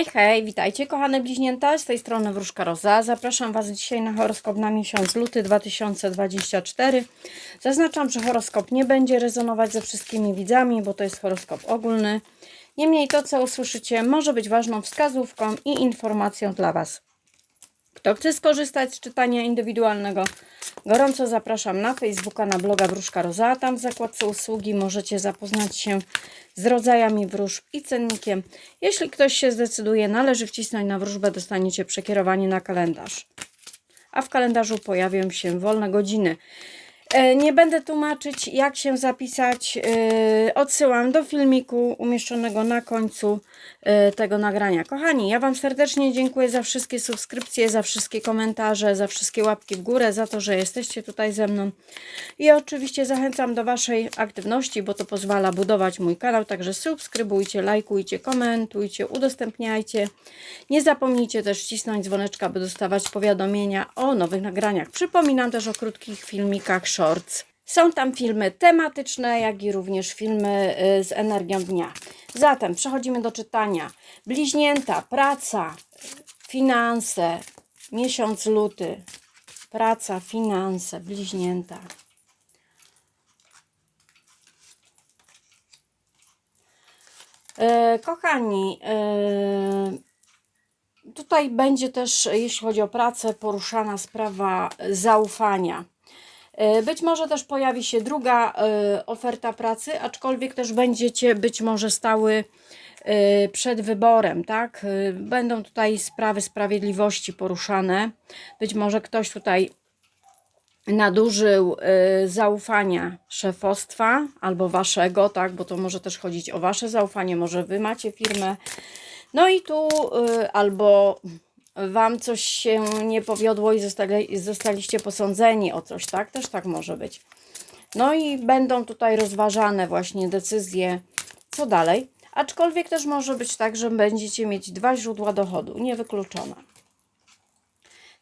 Hej, hej, witajcie kochane bliźnięta, z tej strony Wróżka Roza. Zapraszam Was dzisiaj na horoskop na miesiąc luty 2024. Zaznaczam, że horoskop nie będzie rezonować ze wszystkimi widzami, bo to jest horoskop ogólny. Niemniej to, co usłyszycie, może być ważną wskazówką i informacją dla Was. Kto chce skorzystać z czytania indywidualnego, gorąco zapraszam na Facebooka, na bloga Wróżka Roza. Tam w zakładce usługi możecie zapoznać się z rodzajami wróżb i cennikiem. Jeśli ktoś się zdecyduje, należy wcisnąć na wróżbę, dostaniecie przekierowanie na kalendarz. A w kalendarzu pojawią się wolne godziny. E, Nie będę tłumaczyć, jak się zapisać. E, Odsyłam do filmiku umieszczonego na końcu e, tego nagrania. Kochani, ja Wam serdecznie dziękuję za wszystkie subskrypcje, za wszystkie komentarze, za wszystkie łapki w górę, za to, że jesteście tutaj ze mną. I oczywiście zachęcam do Waszej aktywności, bo to pozwala budować mój kanał. Także subskrybujcie, lajkujcie, komentujcie, udostępniajcie. Nie zapomnijcie też wcisnąć dzwoneczka, by dostawać powiadomienia o nowych nagraniach. Przypominam też o krótkich filmikach shorts. Są tam filmy tematyczne, jak i również filmy y, z energią dnia. Zatem przechodzimy do czytania. Bliźnięta, praca, finanse, miesiąc luty. Praca, finanse, bliźnięta. E, kochani, e, tutaj będzie też, jeśli chodzi o pracę, poruszana sprawa zaufania. E, Być może też pojawi się druga e, oferta pracy, aczkolwiek też będziecie być może stały e, przed wyborem, tak? Będą tutaj sprawy sprawiedliwości poruszane. Być może ktoś tutaj nadużył zaufania szefostwa albo waszego, tak, bo to może też chodzić o wasze zaufanie, może wy macie firmę. No i tu albo wam coś się nie powiodło i zostali, zostaliście posądzeni o coś, tak? Też tak może być. No i będą tutaj rozważane właśnie decyzje, co dalej. Aczkolwiek też może być tak, że będziecie mieć dwa źródła dochodu, niewykluczone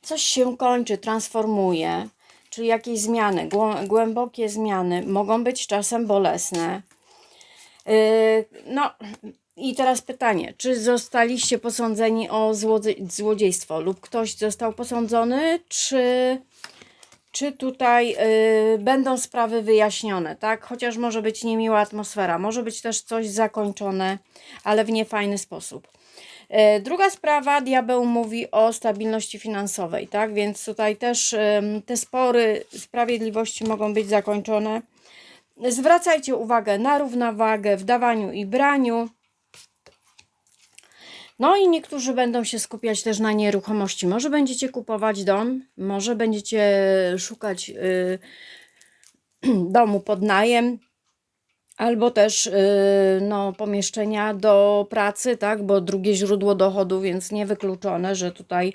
coś się kończy, transformuje, czyli jakieś zmiany, głębokie zmiany mogą być czasem bolesne. Yy, no i teraz pytanie, czy zostaliście posądzeni o złodze- złodziejstwo lub ktoś został posądzony, czy, czy tutaj yy, będą sprawy wyjaśnione, tak? Chociaż może być niemiła atmosfera, może być też coś zakończone, ale w niefajny sposób. E, Druga sprawa, diabeł mówi o stabilności finansowej, tak? Więc tutaj też te spory sprawiedliwości mogą być zakończone. Zwracajcie uwagę na równowagę w dawaniu i braniu. No i niektórzy będą się skupiać też na nieruchomości. Może będziecie kupować dom, może będziecie szukać y, domu pod najem, Albo też y, no, pomieszczenia do pracy, tak? Bo drugie źródło dochodu, więc niewykluczone, że tutaj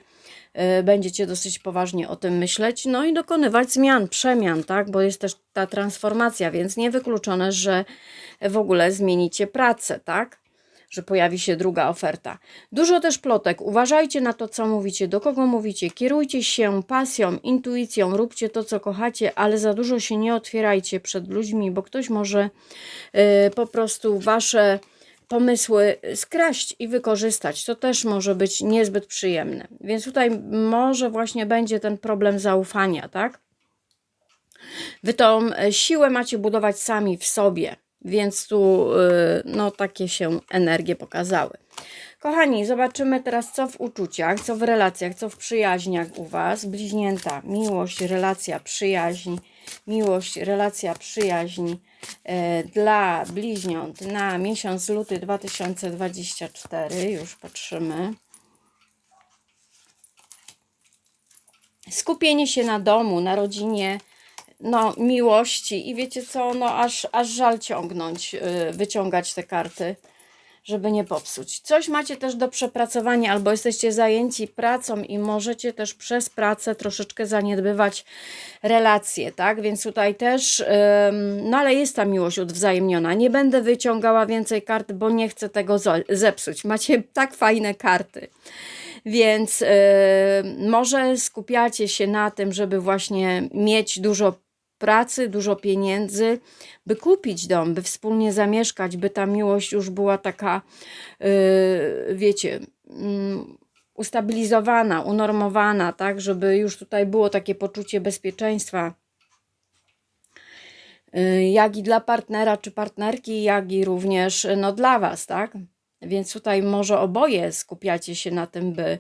będziecie dosyć poważnie o tym myśleć. No i dokonywać zmian, przemian, tak? Bo jest też ta transformacja, więc niewykluczone, że w ogóle zmienicie pracę, tak? Że pojawi się druga oferta. Dużo też plotek. Uważajcie na to, co mówicie, do kogo mówicie. Kierujcie się pasją, intuicją, róbcie to, co kochacie, ale za dużo się nie otwierajcie przed ludźmi, bo ktoś może y, po prostu wasze pomysły skraść i wykorzystać. To też może być niezbyt przyjemne. Więc tutaj może właśnie będzie ten problem zaufania, tak? Wy tą e, siłę macie budować sami w sobie, więc tu y, no takie się energie pokazały. Kochani, zobaczymy teraz co w uczuciach, co w relacjach, co w przyjaźniach u Was. Bliźnięta, miłość, relacja, przyjaźń, miłość, relacja, przyjaźń e, dla bliźniąt na miesiąc luty 2024. Już patrzymy. Skupienie się na domu, na rodzinie, no, miłości i wiecie co, no aż, aż żal ciągnąć, yy, wyciągać te karty, żeby nie popsuć. Coś macie też do przepracowania, albo jesteście zajęci pracą i możecie też przez pracę troszeczkę zaniedbywać relacje, tak? Więc tutaj też, no ale jest ta miłość odwzajemniona. Nie będę wyciągała więcej kart, bo nie chcę tego zepsuć. Macie tak fajne karty. Więc może skupiacie się na tym, żeby właśnie mieć dużo pracy, dużo pieniędzy, by kupić dom, by wspólnie zamieszkać, by ta miłość już była taka, yy, wiecie, mm, ustabilizowana, unormowana, tak, żeby już tutaj było takie poczucie bezpieczeństwa. yy, Jak i dla partnera czy partnerki, jak i również no, dla Was, tak? Więc tutaj może oboje skupiacie się na tym, by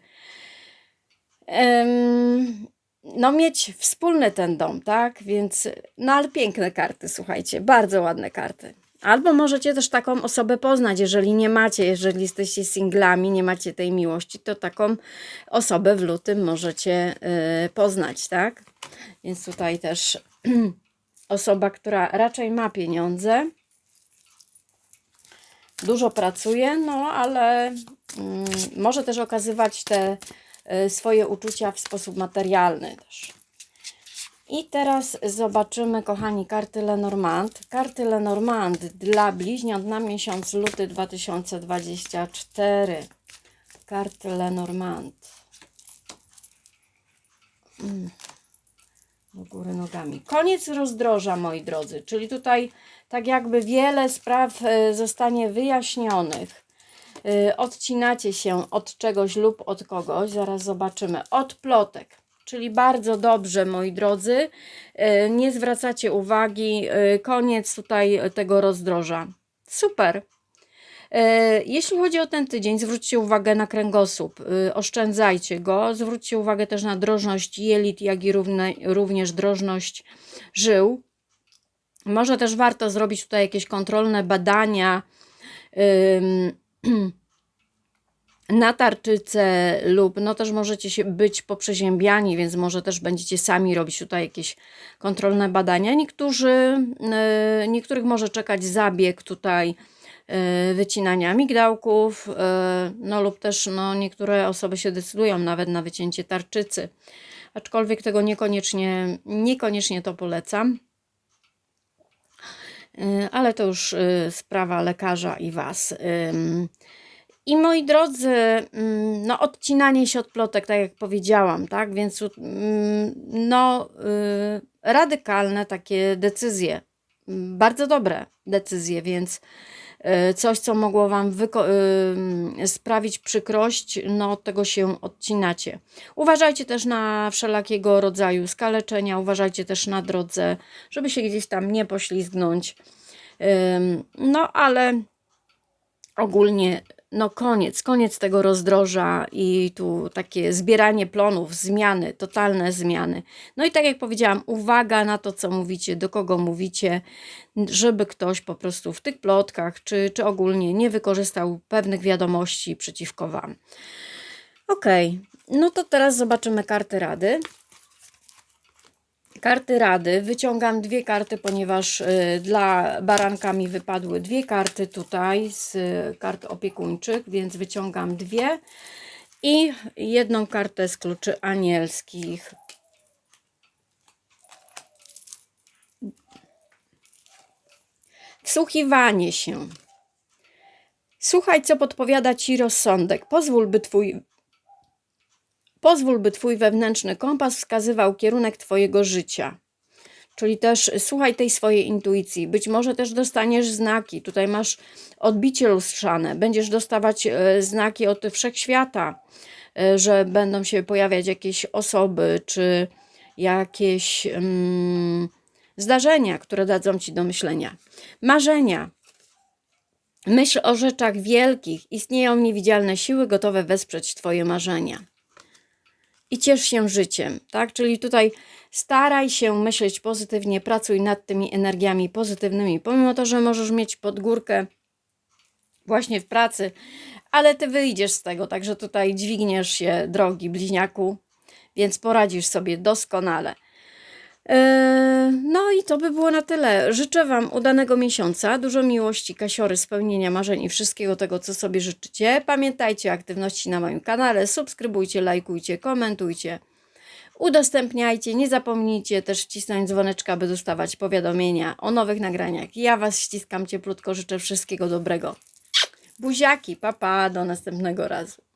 no mieć wspólny ten dom, tak? Więc, no ale piękne karty, słuchajcie, bardzo ładne karty. Albo możecie też taką osobę poznać, jeżeli nie macie, jeżeli jesteście singlami, nie macie tej miłości, to taką osobę w lutym możecie y, poznać, tak? Więc tutaj też osoba, która raczej ma pieniądze, dużo pracuje, no ale mm, może też okazywać te swoje uczucia w sposób materialny też. I teraz zobaczymy, kochani, karty Lenormand. Karty Lenormand dla bliźniąt na miesiąc luty 2024. Karty Lenormand. Mm. Do góry nogami. Koniec rozdroża, moi drodzy. Czyli tutaj tak jakby wiele spraw e, zostanie wyjaśnionych. Y, Odcinacie się od czegoś lub od kogoś. Zaraz zobaczymy. Od plotek. Czyli bardzo dobrze, moi drodzy. Y, Nie zwracacie uwagi. y, Koniec tutaj tego rozdroża. Super. Jeśli chodzi o ten tydzień, zwróćcie uwagę na kręgosłup, oszczędzajcie go, zwróćcie uwagę też na drożność jelit, jak i równe, również drożność żył. Może też warto zrobić tutaj jakieś kontrolne badania na tarczycę lub no też możecie się być poprzeziębiani, więc może też będziecie sami robić tutaj jakieś kontrolne badania. Niektórzy, yy, niektórych może czekać zabieg tutaj yy, wycinania migdałków, yy, no lub też no, niektóre osoby się decydują nawet na wycięcie tarczycy. Aczkolwiek tego niekoniecznie, niekoniecznie to polecam. Ale to już sprawa lekarza i Was. I moi drodzy, mm, no odcinanie się od plotek, tak jak powiedziałam, tak? Więc mm, no y, radykalne takie decyzje, Mm, bardzo dobre decyzje, więc y, coś, co mogło Wam y, sprawić przykrość, no od tego się odcinacie. Uważajcie też na wszelakiego rodzaju skaleczenia, uważajcie też na drodze, żeby się gdzieś tam nie poślizgnąć. No ale ogólnie no koniec, koniec tego rozdroża i tu takie zbieranie plonów, zmiany, totalne zmiany. No i tak jak powiedziałam, uwaga na to, co mówicie, do kogo mówicie, żeby ktoś po prostu w tych plotkach, czy, czy ogólnie nie wykorzystał pewnych wiadomości przeciwko Wam. Okej, no to teraz zobaczymy karty rady. Karty rady. Wyciągam dwie karty, ponieważ y, dla baranka mi wypadły dwie karty tutaj z y, kart opiekuńczych, więc wyciągam dwie i jedną kartę z kluczy anielskich. Wsłuchiwanie się. Słuchaj, co podpowiada ci rozsądek. Pozwól, by twój Pozwól, by Twój wewnętrzny kompas wskazywał kierunek Twojego życia. Czyli też słuchaj tej swojej intuicji. Być może też dostaniesz znaki. Tutaj masz odbicie lustrzane. Będziesz dostawać e, znaki od wszechświata, e, że będą się pojawiać jakieś osoby czy jakieś mm, zdarzenia, które dadzą Ci do myślenia. Marzenia. Myśl o rzeczach wielkich. Istnieją niewidzialne siły gotowe wesprzeć Twoje marzenia i ciesz się życiem, tak? Czyli tutaj staraj się myśleć pozytywnie, pracuj nad tymi energiami pozytywnymi, pomimo to, że możesz mieć podgórkę właśnie w pracy, ale ty wyjdziesz z tego, także tutaj dźwigniesz się, drogi bliźniaku, więc poradzisz sobie doskonale. Eee, No i to by było na tyle. Życzę Wam udanego miesiąca, dużo miłości, kasiory, spełnienia marzeń i wszystkiego tego, co sobie życzycie. Pamiętajcie o aktywności na moim kanale, subskrybujcie, lajkujcie, komentujcie, udostępniajcie. Nie zapomnijcie też wcisnąć dzwoneczka, by dostawać powiadomienia o nowych nagraniach. Ja Was ściskam cieplutko, życzę wszystkiego dobrego. Buziaki, papa, do następnego razu.